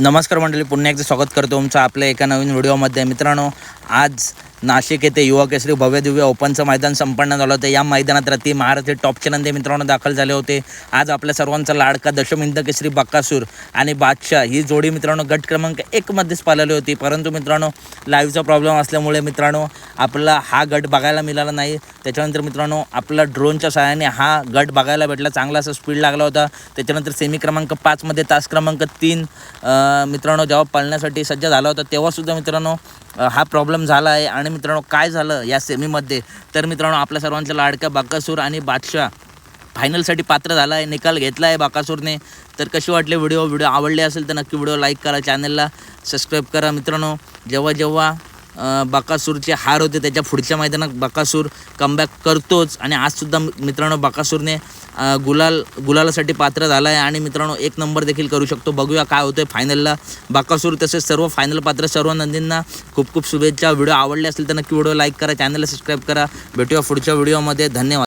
नमस्कार मंडळी पुन्हा एकदा स्वागत करतो तुमचं आपल्या एका नवीन व्हिडिओमध्ये. मित्रांनो आज नाशिक येथे युवा केसरी भव्य दिव्य ओपनचं मैदान संपन्न झालं होतं. या मैदानात रती महारथी टॉपचे नंदी मित्रांनो दाखल झाले होते. आज आपल्या सर्वांचा लाडका दशमिंद केसरी बक्कासूर आणि बादशाह ही जोडी मित्रांनो गट क्रमांक एकमध्येच पाळलेली होती. परंतु मित्रांनो लाईव्हचा प्रॉब्लेम असल्यामुळे मित्रांनो आपला हा गट बघायला मिळाला नाही. त्याच्यानंतर मित्रांनो आपला ड्रोनच्या सहाय्याने हा गट बघायला भेटला. चांगला असा स्पीड लागला होता. त्याच्यानंतर सेमी क्रमांक पाचमध्ये तास क्रमांक तीन मित्रांनो जेव्हा पळण्यासाठी सज्ज झाला होता तेव्हासुद्धा मित्रांनो हा प्रॉब्लेम झाला आहे. आणि मित्रांनो काय झालं या सेमीमध्ये तर मित्रांनो आपल्या सर्वांच्या लाडक्या बाकासूर आणि बादशाह फायनलसाठी पात्र झाला आहे निकाल घेतला आहे बाकासूरने. तर कशी वाटले व्हिडिओ? व्हिडिओ आवडले असेल तर नक्की व्हिडिओ लाईक करा चॅनलला सबस्क्राईब करा मित्रांनो. जेव्हा जेव्हा बकासूरचे हार होते. त्याच्या पुढच्या मैदानात बकासूर कमबॅक करतोच. आणि आजसुद्धा मित्रांनो बकासूरने गुलाल गुलालासाठी पात्र झाला आहे आणि मित्रांनो एक नंबर देखील करू शकतो. बघूया काय होतं आहे फायनलला बकासूर तसेच सर्व फायनल पात्र सर्व नंदींना खूप खूप शुभेच्छा. व्हिडिओ आवडले असेल तर नक्की व्हिडिओ लाईक करा. चॅनलला सबस्क्राईब करा. भेटूया पुढच्या व्हिडिओमध्ये धन्यवाद.